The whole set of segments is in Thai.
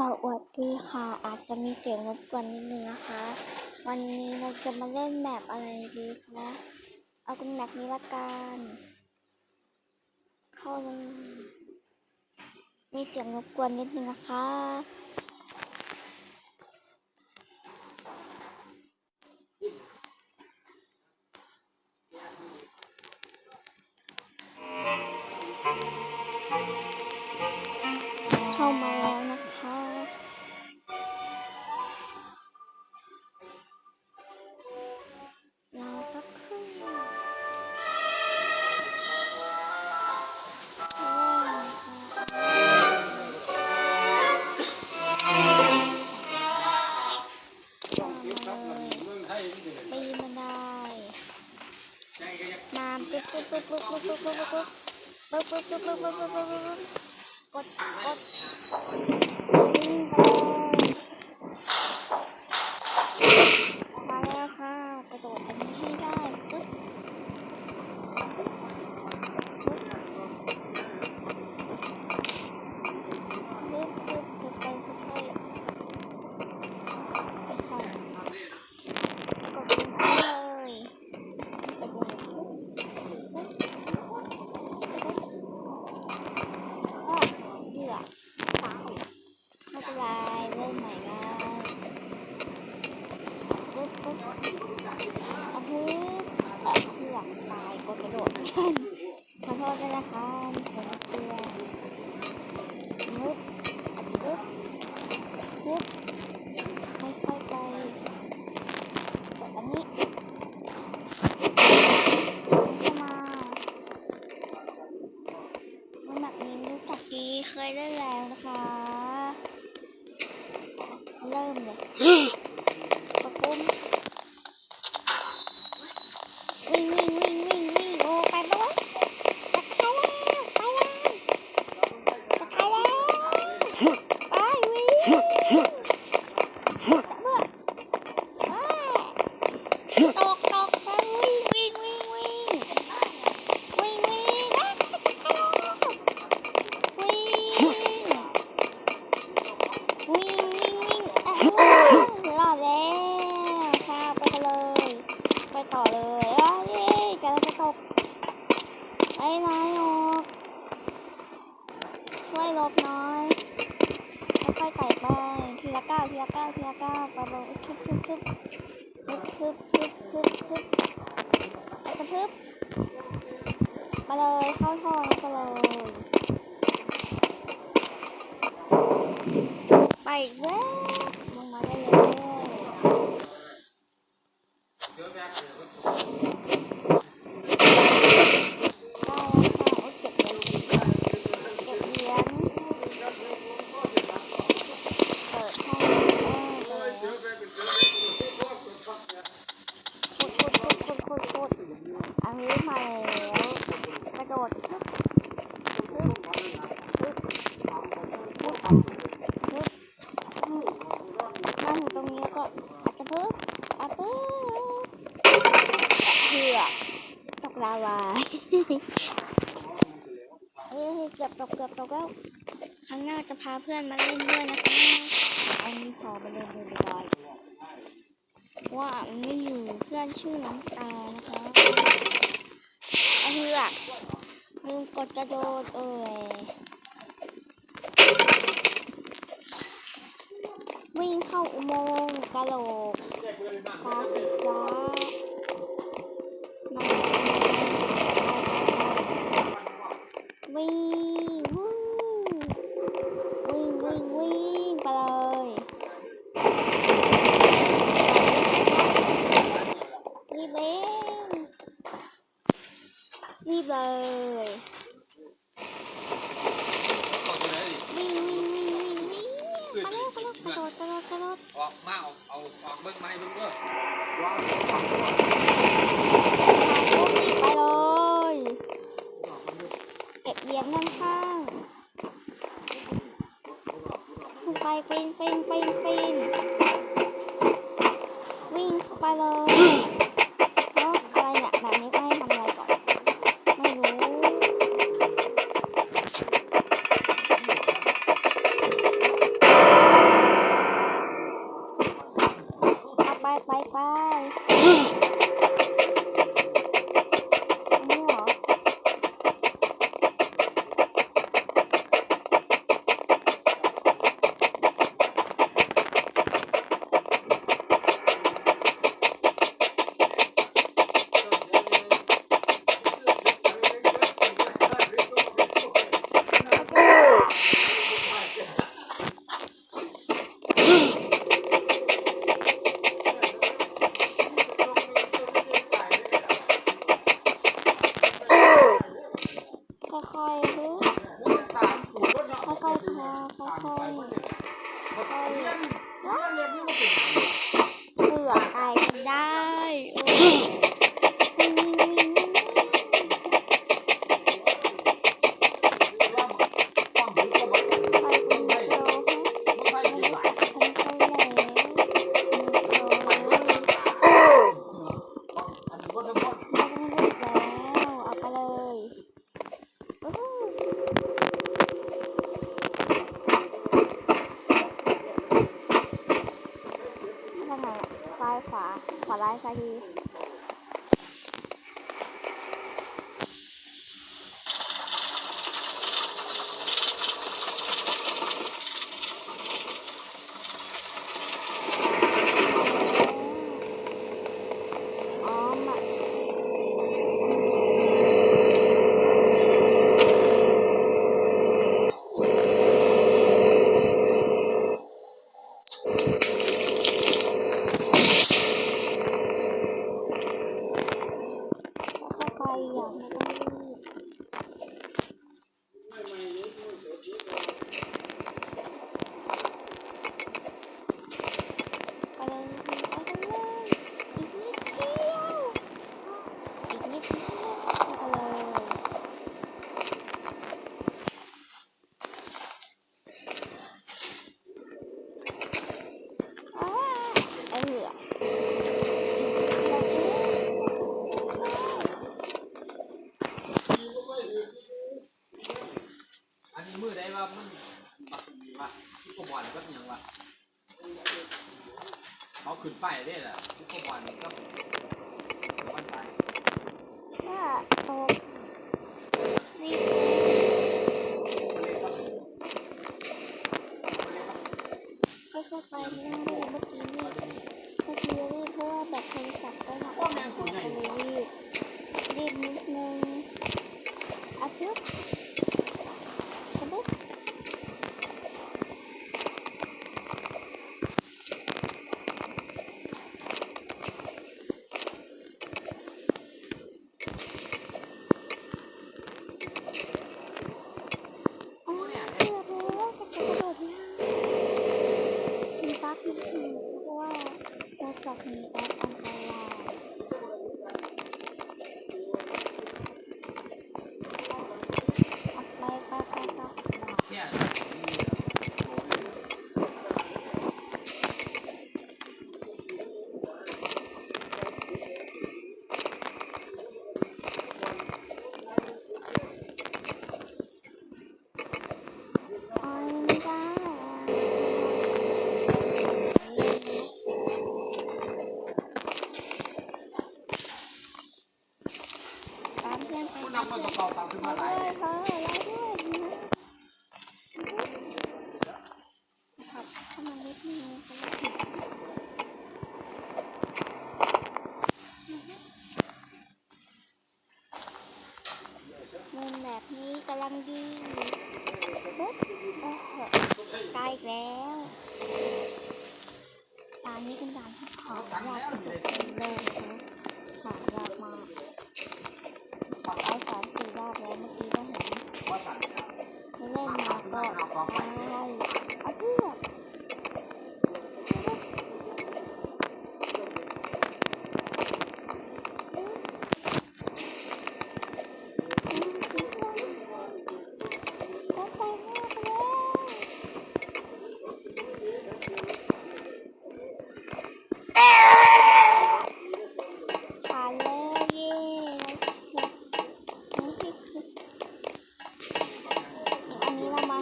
สวัสดีค่ะ อาจจะมีเสียงรบกวนนิดนึงนะคะ วันนี้เราจะมาเล่นแมปอะไรดีคะเอาเป็นแมปนี้ละกัน เข้าเลยมีเสียงรบกวนนิดนึงนะคะเข้ามาแล้วนะคะ Kot, kot. เคยเล่นแล้วนะคะ กระทึบมาเลยเข้าท่อนี้ไปเลยไปแล้วลงมาได้เลยได้แล้วค่ะโอ้เก็บเหรียญเก็บเหรียญเปิดห้องเออเปิดขุดขุดขุดขุดขุดขุดอั นี้มาแล้วกระโดดปึ๊บปึ๊บปึ๊บปึ๊บปึ๊บมาถึงตรงนี้แล้วก็อาจจะปึ๊บอาปึ๊บเหือกตกลาวาเอ้ยเกือบตกเกือบตกแล้วครั้งหน้าจะพาเพื่อนมาเล่นด้วยนะคะอันนี้พอไปเล่นด้วยไม่ได้ว่ามันไม่อยู่เพื่อนชื่อน้ำตานะคะอันนี้อะลืมกดกระโดดเอ่ยวิ่งเข้าอุโมงค์กะโหลกฟ้าสีฟ้าวิ่งวู้วิ่งวิ่งวิ่งไปเลยรีบเร่งรีบเลยวิ่งวิ่งวิ่งวิ่งวิ่งไปแล้วไปแล้วกระโดดกระโดดกระโดด ออกมาเอาเอาออกเบิ้งไม้เบิ้งเบิ้ง ปุ๊บอีกไปเลยเก็บเหรียญด้านข้างขึ้น ไปปีนปีนปีนปีนวิ่งเข้าไปเลยายสะที ไปได้เหรอทุกวันก็วัไปห้าหกสิบก็เข้าไปนะ Mobilnya.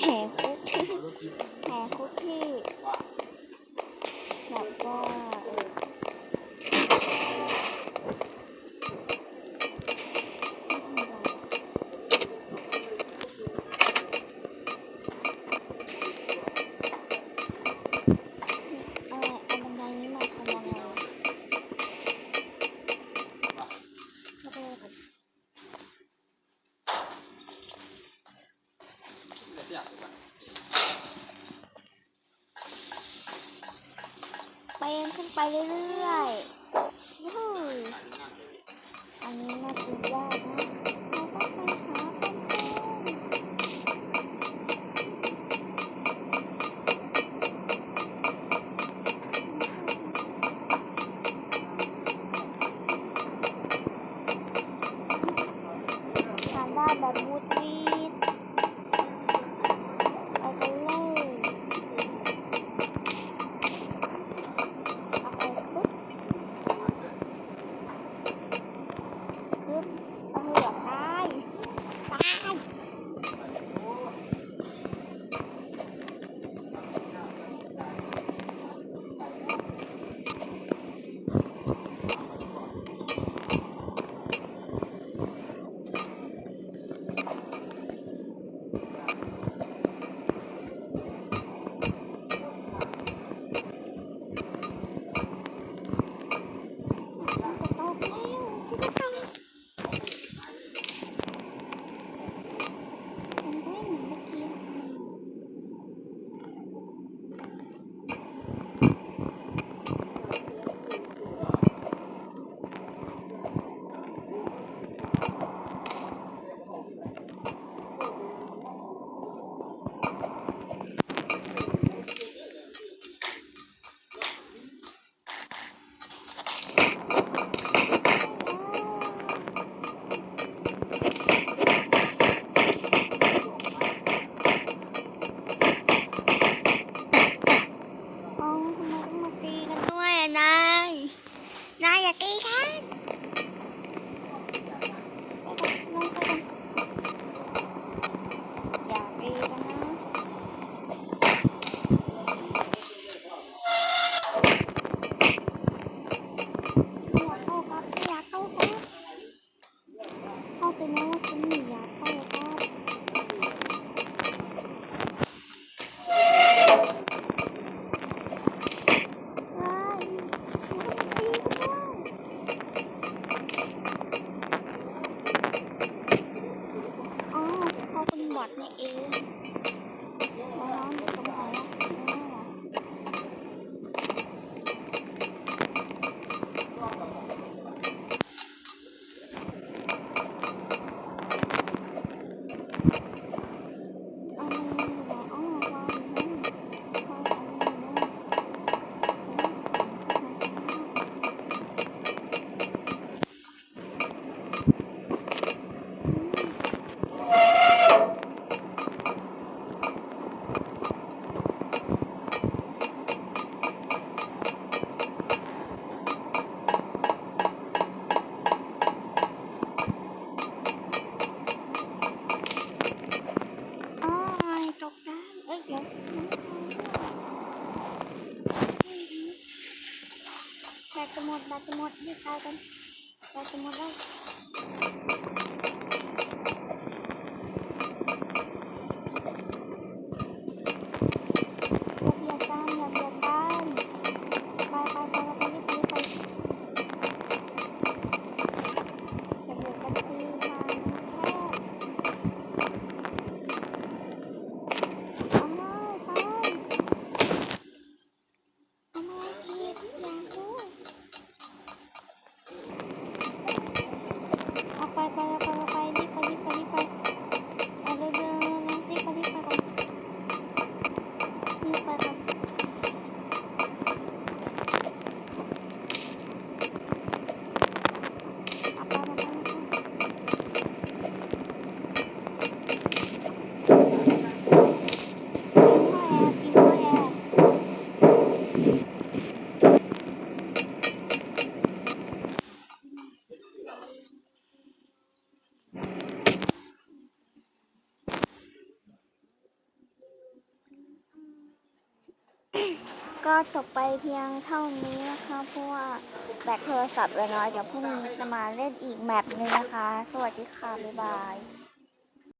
แห่คุกที่แห่คุกที่แบบว่า ไปขึ้นไปเรื่อยๆอันนี้น่ากินได้นะาแบบมูดวีด a three time? semut, dah semut ni kan, Dah semut lah. จบไปเพียงเท่านี้นะคะเพราะว่าแบตโทรศัพท์ไว้น้อยเดี๋ยวพรุ่งนี้จะมาเล่นอีกแมปหนึ่งนะคะ สวัสดีค่ะ บ๊ายบาย